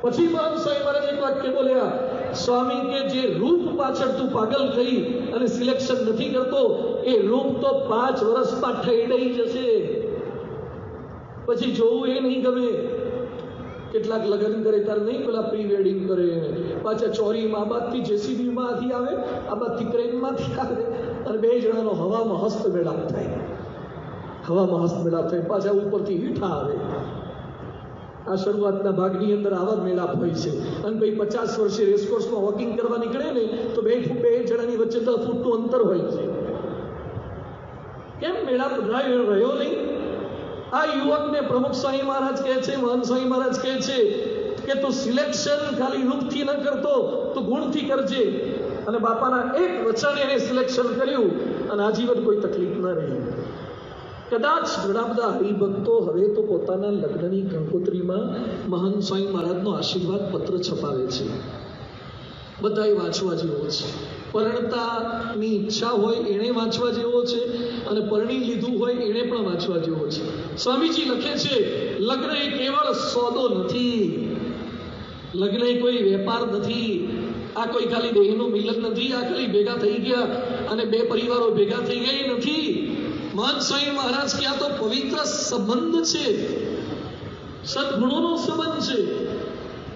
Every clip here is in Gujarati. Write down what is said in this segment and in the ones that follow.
પછી મહાન સ્વામી મહારાજ એક વાક્ય બોલ્યા સ્વામી કે જે રૂપ પાછળ તું પાગલ થઈ અને સિલેક્શન નથી કરતો, એ રૂપ તો પાંચ વર્ષમાં ઠેડાઈ જશે. પછી જોવું એ નહીં ગમે. કેટલાક લગ્ન કરે ત્યારે નહીં પેલા પ્રી વેડિંગ કરે. પાછા ચોરીમાં બાદથી જેસીબીમાંથી આવે, આ બાદથી ક્રેનમાંથી આવે. અને બે જણાનો હવામાં હસ્ત મેળાપ થાય. હવામાં હસ્ત મેળાપ થાય. પાછા ઉપરથી હીઠા આવે. આ શરૂઆતના ભાગની અંદર આવા મેળાપ હોય છે. અને ભાઈ પચાસ વર્ષે રેસકોર્સમાં વોકિંગ કરવા નીકળે ને, તો બે બે જણાની વચ્ચે દસ ફૂટનું અંતર હોય છે. કેમ મેળાપ રહ્યો નહીં? આ યુવકને પ્રમુખ સ્વામી મહારાજ કહે છે, મહાન સ્વામી મહારાજ કહે છે કે તું સિલેક્શન ખાલી રૂપથી ન કરતો, તું ગુણથી કરજે. અને બાપાના એક વચન એને સિલેક્શન કર્યું અને આજીવન કોઈ તકલીફ ન રહી. કદાચ ઘણા બધા હરિભક્તો હવે તો પોતાના લગ્નની કંકોત્રીમાં મહાન સ્વામી મહારાજનો આશીર્વાદ પત્ર છપાવે છે. બધાએ વાંચવા જેવો છે. પરણતાની ઈચ્છા હોય એણે વાંચવા જેવો છે અને પરણી લીધું હોય એણે પણ વાંચવા જેવો છે. સ્વામીજી લખે છે, લગ્ન એ કેવળ સોદો નથી. લગ્ન એ કોઈ વેપાર નથી. આ કોઈ ખાલી દેહનું મિલન નથી. આ ખાલી ભેગા થઈ ગયા અને બે પરિવારો ભેગા થઈ ગયા નથી. મહાન સ્વામી મહારાજ કે આ તો પવિત્ર સંબંધ છે. સદગુણોનો સંબંધ છે.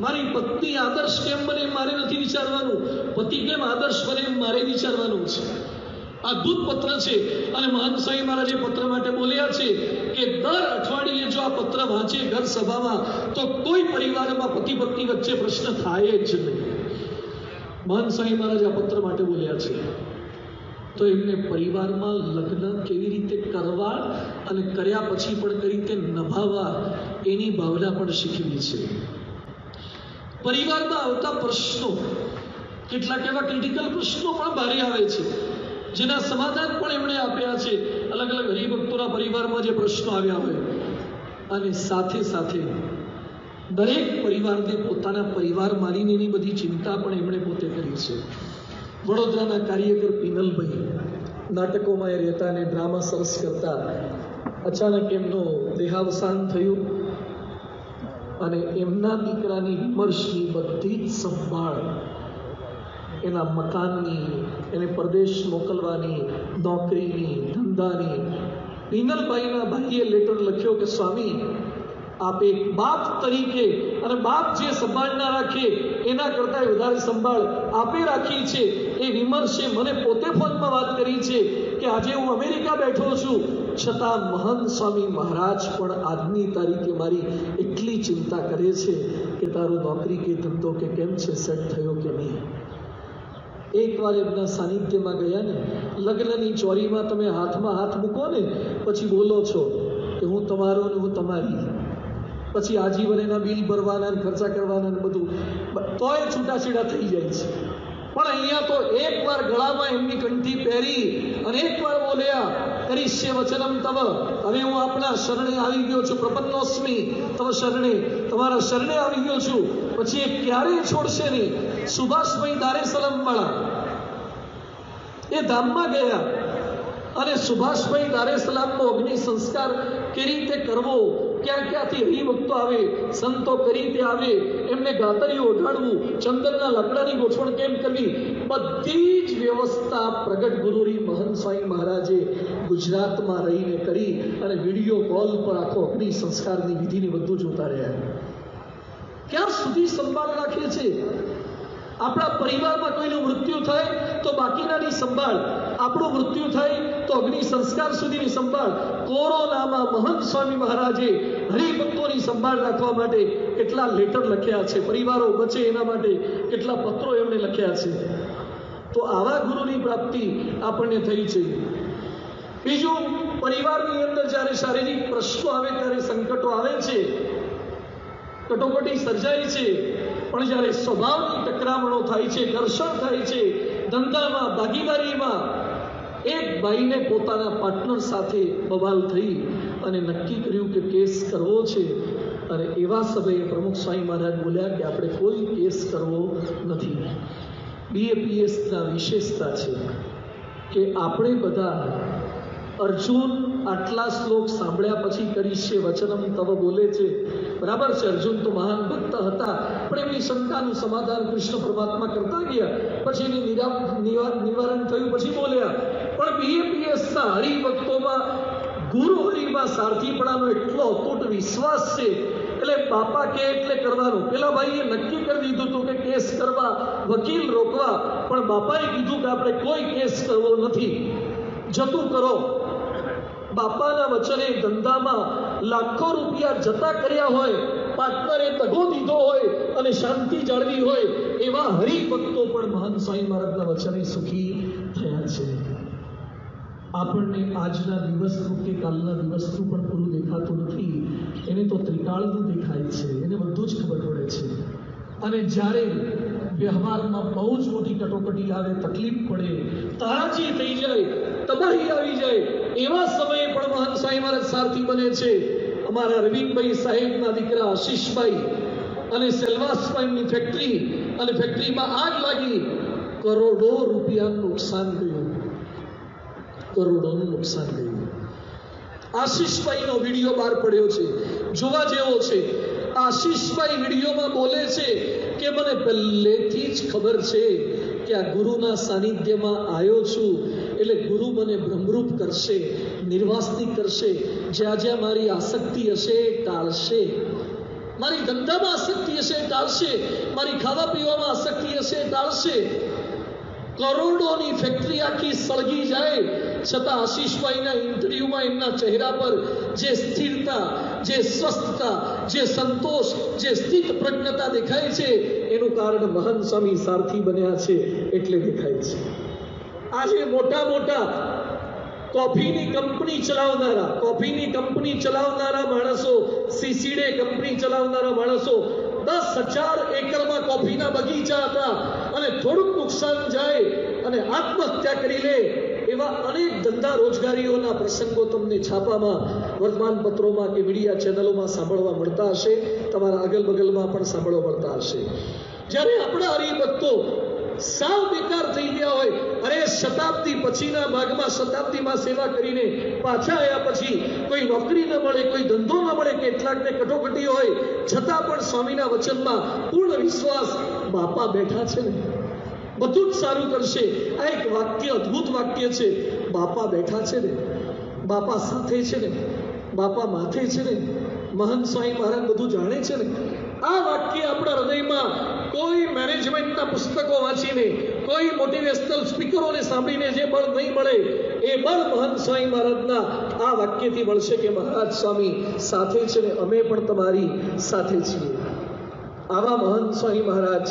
મારી પત્ની આદર્શ કેમ બને મારે નથી વિચારવાનું. પતિ કેમ આદર્શ બને મારે વિચારવાનું છે. અદ્ભુત પત્ર છે. અને મહંત સ્વામી એ પત્ર માટે બોલ્યા છે કે દર અઠવાડિયે જો આ પત્ર વાંચે ઘર સભામાં, તો કોઈ પરિવારમાં પતિ પત્ની વચ્ચે પ્રશ્ન થાય જ નહીં. મહંત સ્વામી મહારાજ આ પત્ર માટે બોલ્યા છે. તો એમને પરિવારમાં લગ્ન કેવી રીતે કરવા અને કર્યા પછી પણ કઈ રીતે નભાવવા એની ભાવના પણ શીખવી છે. પરિવારમાં આવતા પ્રશ્નો, કેટલાક એવા ક્રિટિકલ પ્રશ્નો પણ ભારે આવે છે, જેના સમાધાન પણ એમણે આપ્યા છે. અલગ અલગ હરિભક્તોના પરિવારમાં જે પ્રશ્નો આવ્યા હોય, અને સાથે સાથે દરેક પરિવારને પોતાના પરિવાર માનીને એની બધી ચિંતા પણ એમણે પોતે કરી છે. વડોદરાના કાર્યકર પિનલભાઈ નાટકોમાં એ રહેતા અને ડ્રામા સરસ કરતા અચાનક એમનું દેહાવસાન થયું અને એમના દીકરાની વિમર્શની બધી જ સંભાળ એના મકાનની, એને પરદેશ મોકલવાની, નોકરીની, ધંધાની. પિનલભાઈના ભાઈએ લેટર લખ્યો કે, સ્વામી આપ બાપ તરીકે અને બાપ જે સંભાળ ના રાખે, એના કરતાં વધારે સંભાળ આપે રાખી છે. એ વિમર્શે મને પોતે ફોનમાં વાત કરી છે કે આજે હું અમેરિકા બેઠો છું. છતાં મહાન સ્વામી મહારાજ પણ આજની તારીખે મારી એટલી ચિંતા કરે છે કે તારો નોકરી કે ધંધો કે કેમ છે સેટ થયો કે નહીં? એકવાર એમના સાનિધ્યમાં ગયા ને, લગ્નની ચોરીમાં તમે હાથમાં હાથ મૂકો ને, પછી બોલો છો કે હું તમારો ને હું તમારી. પછી આજીવન એના બિલ ભરવાના ખર્ચા કરવાના ને બધું. તોય છૂટાછેડા થઈ જાય છે. પણ અહીંયા તો એકવાર ગળામાં એમની કંઠી પહેરી અને એકવાર બોલ્યા કરીશ્ય વચનમ તવ. હવે હું આપના શરણે આવી ગયો છું, પ્રપન્નોસ્મી. તવ શરણે, તમારા શરણે આવી ગયો છું. પછી એ ક્યારેય છોડશે નહીં. સુભાષભાઈ દારે સલમ વાળા એ ધામમાં ગયા. અને સુભાષભાઈ દારે સલામનો અગ્નિ સંસ્કાર કેવી રીતે કરવો? ક્યાં ક્યાંથી હરિભક્તો આવે, સંતો કરી તે આવે, એમને ગાતરી ઓઢાડવું ચંદનના લકડાની ગોઠવણ કેમ કરવી, બધી જ વ્યવસ્થા પ્રગટ ગુરુરી મહંત સ્વામી મહારાજે ગુજરાતમાં રહીને કરી અને વીડિયો કોલ પર આખો અગ્નિ સંસ્કારની વિધિને બધું જોતા રહ્યા. ક્યાં સુધી સંભાળ રાખે છે? આપણા પરિવારમાં કોઈનું મૃત્યુ થાય તો બાકીનાની સંભાળ, આપણું મૃત્યુ થાય તો અગ્નિ સંસ્કાર સુધીની સંભાળ કોરોનામાં મહંત સ્વામી મહારાજે હરિભક્તોની સંભાળ રાખવા માટે કેટલા લેટર લખ્યા છે, પરિવારો બચે એના માટે કેટલા પત્રો એમણે લખ્યા છે. તો આવા ગુરુની પ્રાપ્તિ આપણને થઈ છે. બીજું, પરિવારની અંદર જ્યારે શારીરિક પ્રશ્નો આવે ત્યારે સંકટો કટોકટી સર્જાય છે. પણ જ્યારે સ્વભાવની ટકરામણો થાય છે, ઘર્ષણ થાય છે, ધંધામાં, ભાગીદારીમાં, એક ભાઈને પોતાના પાર્ટનર સાથે બવાલ થઈ અને નક્કી કર્યું કે કેસ કરવો છે. અને એવા સમયે પ્રમુખ સ્વામી મહારાજ બોલ્યા કે આપણે કોઈ કેસ કરવો નથી. બીએપીએસના વિશેષતા છે કે આપણે બધા અર્જુન આટલા શ્લોક સાંભળ્યા પછી કરીશ વચનમ તવ બોલે છે. બરાબર છે, અર્જુન તો મહાન ભક્ત હતા, પણ એમની શંકાનું સમાધાન કૃષ્ણ પરમાત્મા કરતા ગયા. પછી એની નિવારણ થયું, પછી બોલ્યા, પણ બીએપીએસના હરિભક્તોમાં ગુરુ હરિમાં સારથીપણાનો એટલો અતૂટ વિશ્વાસ છે. એટલે બાપા કે એટલે કરવાનું. પેલા ભાઈએ નક્કી કરી દીધું હતું કે કેસ કરવા, વકીલ રોકવા, પણ બાપાએ કીધું કે આપણે કોઈ કેસ કરવો નથી. જતું કરો. બાપાના વચને ધંધામાં લાખો રૂપિયા જતા કર્યા હોય પાર્ટનરે તગો દીધો હોય અને શાંતિ જાળવી હોય, એવા હરિભક્તો પણ મહાન સ્વામી મહારાજના વચને સુખી થયા છે. આપણને આજના દિવસનું કે કાલના દિવસનું પણ પૂરું દેખાતું નથી, એને તો ત્રિકાળનું દેખાય છે, એને બધું જ ખબર પડે છે. અને જ્યારે વ્યવહારમાં બહુ જ મોટી કટોકટી આવે, તકલીફ પડે તારાજી થઈ જાય, તબાહી આવી જાય એવા સમયે પણ મહાન સાંઈ મહારાજ સારથી બને છે. અમારા રવિનભાઈ સાહેબના દીકરા આશીષભાઈ અને સેલ્વાસભાઈની ફેક્ટરી અને ફેક્ટરીમાં આગ લાગી. કરોડો રૂપિયાનું નુકસાન ગયું કરોડોનું નુકસાન ગયું આશીષભાઈનો વીડિયો બહાર પડ્યો છે. જોવા જેવો છે. આશીષભાઈ વિડીયોમાં બોલે છે કે મને પહેલેથી જ ખબર છે કે આ ગુરુના સાનિધ્યમાં આવ્યો છું, એટલે ગુરુ મને ભ્રમરૂપ કરશે નિર્વાસની કરશે, જ્યાં જ્યાં મારી આસક્તિ હશે ટાળશે. મારી ધંધામાં આસક્તિ હશે ટાળશે, મારી ખાવા પીવામાં આસક્તિ હશે ટાળશે. કરોડોની ફેક્ટરી આખી સળગી જાય છતાં આશીષભાઈના ઇન્ટરવ્યુમાં એમના ચહેરા પર જે સ્થિરતા, જે સ્વસ્થતા, જે સંતોષ, જે સ્થિત પ્રજ્ઞતા દેખાય છે, એનું કારણ મહાન સ્વામી સારથી બન્યા છે એટલે દેખાય છે. આજે મોટા મોટા કોફીની કંપની ચલાવનારા, કોફીની કંપની ચલાવનારા માણસો, સીસીડે કંપની ચલાવનારા માણસો દસ હજાર એકરમાં કોફીના બગીચા હતા અને થોડુંક નુકસાન જાય અને આત્મહત્યા કરી લે એવા અનેક ધંધા રોજગારીઓના પ્રસંગો તમને છાપામાં, વર્તમાનપત્રોમાં કે મીડિયા ચેનલોમાં સાંભળવા મળતા હશે. તમારા અગલ બગલમાં પણ સાંભળવા મળતા હશે. જ્યારે આપણા હરિભક્તો સાવ બેકાર થઈ ગયા હોય, અરે શતાબ્દી પછીના ભાગમાં શતાબ્દીમાં સેવા કરીને પાછા આવ્યા પછી કોઈ નોકરી ન મળે, કોઈ ધંધો ન મળે, કેટલાકને કટોકટી હોય, છતાં પણ સ્વામીના વચનમાં પૂર્ણ વિશ્વાસ બાપા બેઠા છે ને. બધું જ સારું કરશે. આ એક વાક્ય, અદ્ભુત વાક્ય છે. બાપા બેઠા છે ને, બાપા સાથે છે ને, બાપા માથે છે ને, મહંત સ્વામી મહારાજ બધું જાણે છે ને. આ વાક્ય આપણા હૃદયમાં કોઈ મેનેજમેન્ટના પુસ્તકો વાંચીને, કોઈ મોટિવેશનલ સ્પીકરોને સાંભળીને જે બળ નહીં મળે, એ બળ મહંત સ્વામી મહારાજના આ વાક્યથી મળશે કે મહારાજ સ્વામી સાથે છે ને, અમે પણ તમારી સાથે છીએ. આવા મહંત સ્વામી મહારાજ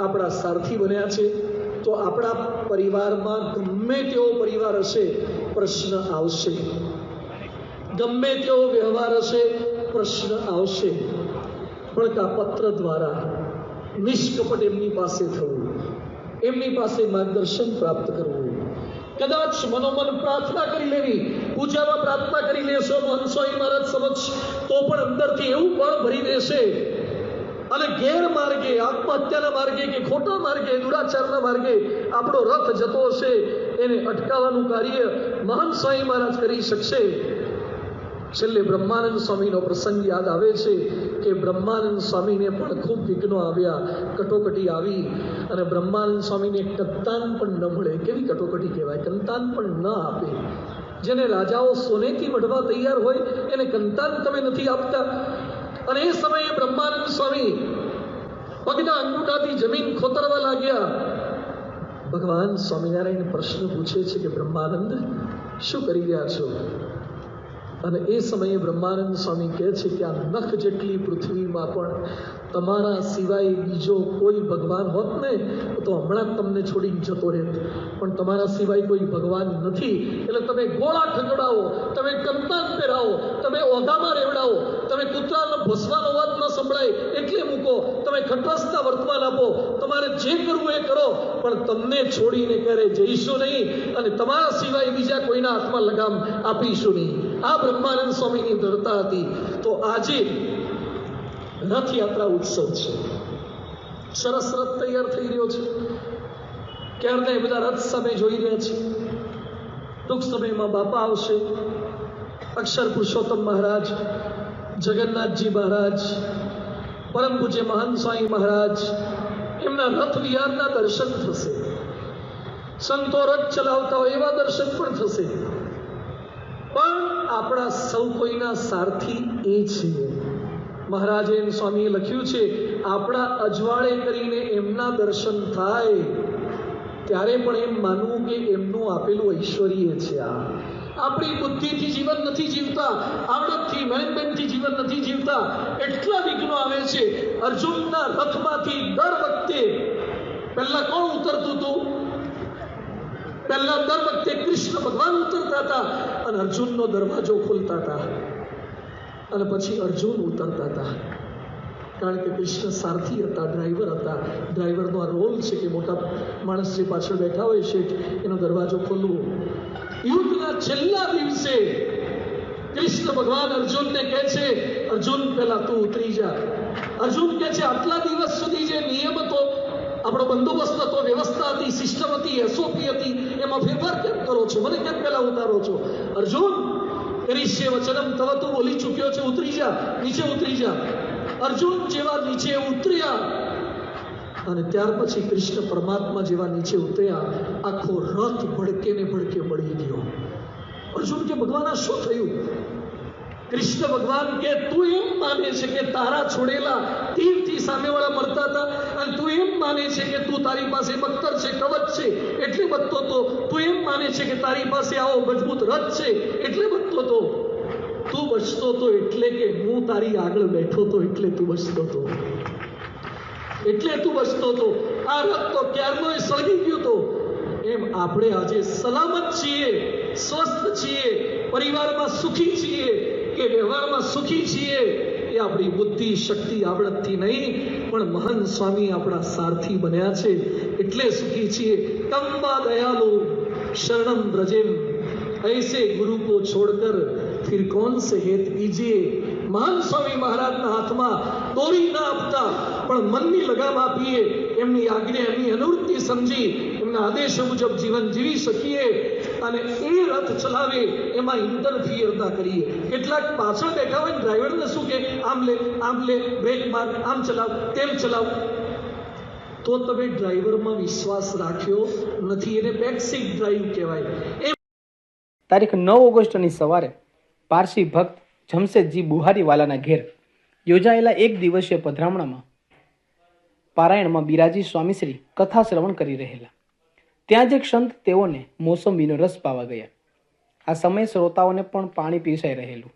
આપણા સારથી બન્યા છે. તો આપણા પરિવારમાં ગમે તેવો પરિવાર હશે, પ્રશ્ન આવશે. ગમે તેવો વ્યવહાર હશે, પ્રશ્ન આવશે. પણ પત્ર દ્વારા નિષ્કપટ એમની પાસે થવું, એમની પાસે માર્ગદર્શન પ્રાપ્ત કરવું. કદાચ મનોમન પ્રાર્થના કરી લેવી, પૂજામાં પ્રાર્થના કરી લેશો મહંસોઈ મહારાજ સમક્ષ, તો પણ અંદરથી એવું પણ ભરી દેશે અને ગેરમાર્ગે આત્મહત્યાના માર્ગે કે ખોટા માર્ગે, દુરાચારના માર્ગે આપણો રથ જતો હશે. એને અટકાવવાનું કાર્ય મહાન સ્વામી મહારાજ કરી શકશે. છેલ્લે બ્રહ્માનંદ સ્વામીનો પ્રસંગ યાદ આવે છે કે બ્રહ્માનંદ સ્વામીને પણ ખૂબ વિઘ્નો આવ્યા, કટોકટી આવી. અને બ્રહ્માનંદ સ્વામીને કંતાન પણ ન મળે. કેવી કટોકટી કહેવાય? કંતાન પણ ન આપે. જેને રાજાઓ સોનેથી મઢવા તૈયાર હોય, એને કંતાન તમે નથી આપતા. અને એ સમયે બ્રહ્માનંદ સ્વામી પગના અંગૂઠાથી જમીન ખોતરવા લાગ્યા. ભગવાન સ્વામિનારાયણ પ્રશ્ન પૂછે છે કે બ્રહ્માનંદ, શું કરી રહ્યા છો? અને એ સમયે બ્રહ્માનંદ સ્વામી કહે છે કે આ નખ જેટલી પૃથ્વીમાં પણ તમારા સિવાય બીજો કોઈ ભગવાન હોત ને, તો હમણાં જ તમને છોડીને જતો રહેત. પણ તમારા સિવાય કોઈ ભગવાન નથી. એટલે તમે ગોળા ખંગડાવો તમે કંતાન પહેરાવો, તમે ઓધામાં ભસવાનો અવાજ ન સંભળાય એટલે મૂકો. તમે ખટરસતા વર્તમાન આપો. તમારે જે કરવું એ કરો. પણ તમને છોડીને ક્યારે જઈશું નહીં અને તમારા સિવાય બીજા કોઈના હાથમાં લગામ આપીશું નહીં. આ બ્રહ્માનંદ સ્વામીની ધરતા હતી. તો આજે રથયાત્રા ઉત્સવ છે. સરસ રથ તૈયાર થઈ રહ્યો છે. ક્યારને બધા રથ સામે જોઈ રહ્યા છે. ટૂંક સમયમાં બાપા આવશે. અક્ષર પુરુષોત્તમ મહારાજ જગન્નાથજી મહારાજ પરમ પૂજ્ય મહાન સ્વામી મહારાજ, એમના રથ વિહારના દર્શન થશે. સંતો રથ ચલાવતા હોય એવા દર્શન પણ થશે. પણ આપણા સૌ કોઈના સારથી એ છે. મહારાજે એમ સ્વામીએ લખ્યું છે, આપણા અજવાળે કરીને એમના દર્શન થાય, ત્યારે પણ એમ માનવું કે એમનું આપેલું ઐશ્વર્ય છે આ. આપણી બુદ્ધિથી જીવન નથી જીવતા આવડતથી મહેનતથી જીવન નથી જીવતા. એટલા વિઘ્નો આવે છે, અર્જુનના રથમાંથી દર વખતે, પહેલા કોણ ઉતરતું હતું? પહેલા દર વખતે કૃષ્ણ ભગવાન ઉતરતા હતા અને અર્જુનનો દરવાજો ખોલતા હતા. અને પછી અર્જુન ઉતરતા હતા. કારણ કે કૃષ્ણ સારથી હતા, ડ્રાઈવર હતા. ડ્રાઈવરનો આ રોલ છે કે મોટા માણસ જે પાછળ બેઠા હોય છે, એનો દરવાજો ખોલવો યુદ્ધના છેલ્લા દિવસે કૃષ્ણ ભગવાન અર્જુનને કહે છે, અર્જુન પેલા તું ઉતરી જા. અર્જુન કહે છે, આટલા દિવસ સુધી જે નિયમ હતો, આપણો બંદોબસ્ત હતો, વ્યવસ્થા હતી, સિસ્ટમ હતી એસઓપી હતી, એમાં ફેરફાર કેમ કરો છો? મને કેમ પહેલા ઉતારો છો? અર્જુન કરીશ્ય વચનમ, તવ તું બોલી ચૂક્યો છે, ઉતરી જા, નીચે ઉતરી જા. અર્જુન જેવા નીચે ઉતર્યા અને ત્યાર પછી કૃષ્ણ પરમાત્મા જેવા નીચે ઉતર્યા, આખો રથ ભડકે ને ભડકે બળી ગયો. અર્જુન કે ભગવાન આ શું થયું? કૃષ્ણ ભગવાન કે, તું એમ માને છે કે તારા છોડેલા તીરથી સામેવાળા મરતા હતા અને તું એમ માને છે કે તું તારી પાસે બખ્તર છે, કવચ છે? એટલે બધતો તો તું એમ માને છે કે તારી પાસે આવો મજબૂત રથ છે? એટલે બધતો તો? તું બચતો તો એટલે કે હું તારી આગળ બેઠો તો એટલે તું બચતો તો? એટલે તું બચતો તો આ રથ તો ક્યારનો એ સળગી ગયો તો એમ આપણે આજે સલામત છીએ સ્વસ્થ છીએ પરિવારમાં સુખી છીએ કે વ્યવહારમાં સુખી છીએ એ આપણી બુદ્ધિ શક્તિ આવડતથી નહીં પણ મહાન સ્વામી આપણા સારથી બન્યા છે એટલે સુખી છીએ કંબા દયાલુ શરણમ બ્રજેમ ऐसे गुरु को छोड़कर फिर कौन से हेत कीजिए મહાન સ્વામી મહારાજના હાથમાં દોરી ના આપતા, પણ મનની લગામ આપીએ, એમની આજ્ઞા, એમની અનુવૃત્તિ સમજી, એમના આદેશ મુજબ જીવન જીવી શકીએ અને એ રથ ચલાવે, એમાં ઇન્ટરફિયર ના કરીએ. કેટલાક પાછળ બેઠા હોય ડ્રાઈવરને શું કે, આમ લે આમ લે બ્રેક માર, આમ ચલાવ, તેમ ચલાવ. તો તમે ડ્રાઈવરમાં વિશ્વાસ રાખ્યો નથી, એને બેક ડ્રાઈવ કહેવાય. એ તારીખ નવ ઓગસ્ટની સવારે પારસી ભક્ત જમશેદજી બુહારીવાલાના ઘેર યોજાયેલા એક દિવસીય પધરામણામાં પારાયણમાં બિરાજી સ્વામીશ્રી કથા શ્રવણ કરી રહેલા. ત્યાં જ એક સંત તેઓને મોસંબીનો રસ પાવા ગયા. આ સમયે શ્રોતાઓને પણ પાણી પીરસાઈ રહેલું.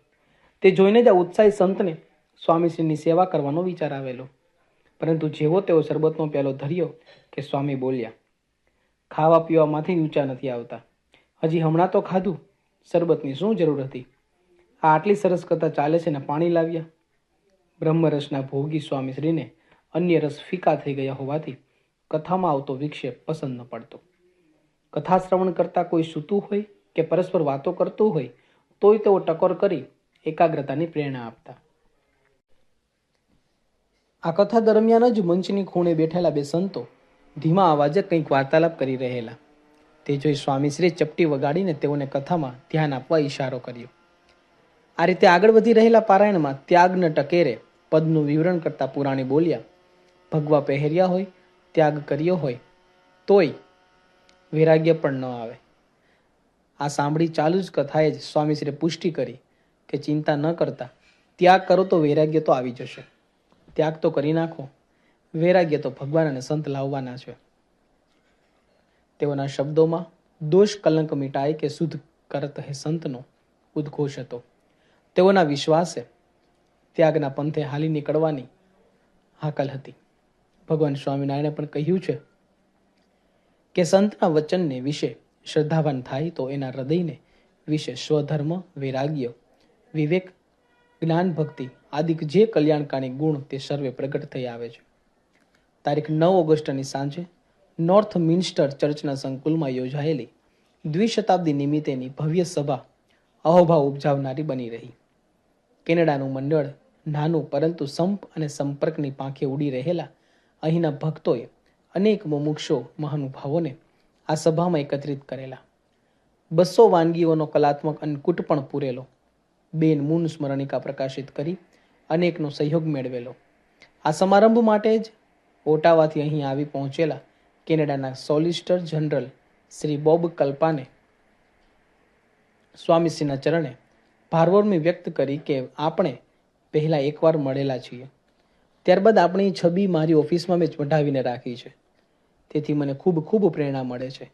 તે જોઈને જ આ ઉત્સાહી સંતને સ્વામીશ્રીની સેવા કરવાનો વિચાર આવેલો. પરંતુ જેવો તેઓ શરબતનો પ્યાલો ધર્યો કે સ્વામી બોલ્યા ખાવા પીવામાંથી ઊંચા નથી આવતા. હજી હમણાં તો ખાધું. શરબતની શું જરૂર હતી? આ આટલી સરસ કથા ચાલે છે ને પાણી લાવ્યા. બ્રહ્મરસના ભોગી સ્વામીશ્રીને અન્ય રસ ફીકા થઈ ગયા હોવાથી કથામાં આવતો વિક્ષેપ પસંદ ન પડતો. કથા શ્રવણ કરતા કોઈ સૂતું હોય કે પરસ્પર વાતો કરતું હોય, તોય તેઓ ટકોર કરી એકાગ્રતાની પ્રેરણા આપતા. આ કથા દરમિયાન જ મંચની ખૂણે બેઠેલા બે સંતો ધીમા અવાજે કંઈક વાર્તાલાપ કરી રહેલા. તે જોઈ સ્વામીશ્રીએ ચપટી વગાડીને તેઓને કથામાં ધ્યાન આપવા ઈશારો કર્યો. આ રીતે આગળ વધી રહેલા પારાયણમાં ત્યાગને ટકેરે પદનું વિવરણ કરતા પુરાણી બોલ્યા, ભગવા પહેર્યા હોય, ત્યાગ કર્યો હોય, તોય વૈરાગ્ય પણ ન આવે. આ સાંભળી ચાલુ જ કથાએ જ સ્વામીશ્રીએ પુષ્ટિ કરી કે ચિંતા ન કરતા, ત્યાગ કરો તો વૈરાગ્ય તો આવી જશે. ત્યાગ તો કરી નાખો. વૈરાગ્ય તો ભગવાન અને સંત લાવવાના છે. તેઓના શબ્દોમાં દોષ કલંક મિટાય કે શુદ્ધ કરત હે સંતનો ઉદ્ઘોષ હતો. તેઓના વિશ્વાસે ત્યાગના પંથે હાલી નીકળવાની હાકલ હતી. ભગવાન સ્વામિનારાયણે પણ કહ્યું છે કે સંતના વચનને વિશે શ્રદ્ધાવાન થાય તો એના હૃદયને વિશે સ્વધર્મ, વૈરાગ્ય, વિવેક, જ્ઞાન, ભક્તિ આદિક જે કલ્યાણકારી ગુણ તે સર્વે પ્રગટ થઈ આવે છે. તારીખ નવ ઓગસ્ટની સાંજે નોર્થ મિન્સ્ટર ચર્ચના સંકુલમાં યોજાયેલી દ્વિશતાબ્દી નિમિત્તેની ભવ્ય સભા અહોભાવ ઉપજાવનારી બની રહી. કેનેડાનું મંડળ નાનું પરંતુ સંપ અને સંપર્કની પાંખે ઉડી રહેલા અહીંના ભક્તોએ અનેક મુમુક્ષો મહાનુભાવોને આ સભામાં એકત્રિત કરેલા. બસો વાનગીઓનો કલાત્મક અન્નકૂટ પણ પૂરેલો. બેન મૂન સ્મરણિકા પ્રકાશિત કરી અનેકનો સહયોગ મેળવેલો. આ સમારંભ માટે જ ઓટાવાથી અહીં આવી પહોંચેલા કેનેડાના સોલિસિટર જનરલ શ્રી બોબ કલ્પાને સ્વામીશ્રીના ચરણે ભારવર્મી વ્યક્ત કરી કે આપણે પહેલાં એકવાર મળેલા છીએ. ત્યારબાદ આપણી છબી મારી ઓફિસમાં મેં ચઢાવીને રાખી છે. તેથી મને ખૂબ ખૂબ પ્રેરણા મળે છે.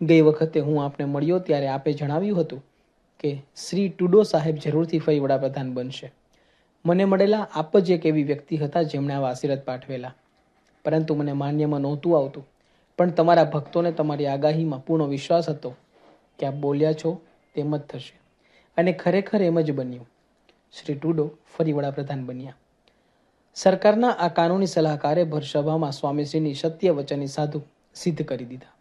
ગઈ વખતે હું આપને મળ્યો ત્યારે આપે જણાવ્યું હતું કે શ્રી ટુડો સાહેબ જરૂરથી ફરી વડાપ્રધાન બનશે. મને મળેલા આપ જ એક એવી વ્યક્તિ હતા જેમણે આવા આશીર્વાદ પાઠવેલા. પરંતુ મને માન્યમાં નહોતું આવતું. પણ તમારા ભક્તોને તમારી આગાહીમાં પૂર્ણ વિશ્વાસ હતો કે આપ બોલ્યા છો તેમ જ થશે. અને ખરેખર એમ જ બન્યું. શ્રી ટુડો ફરી વડાપ્રધાન બન્યા. સરકારના આ કાનૂની સલાહકારે ભરસભામાં સ્વામીશ્રીની સત્ય વચનની સાધુ સિદ્ધ કરી દીધા.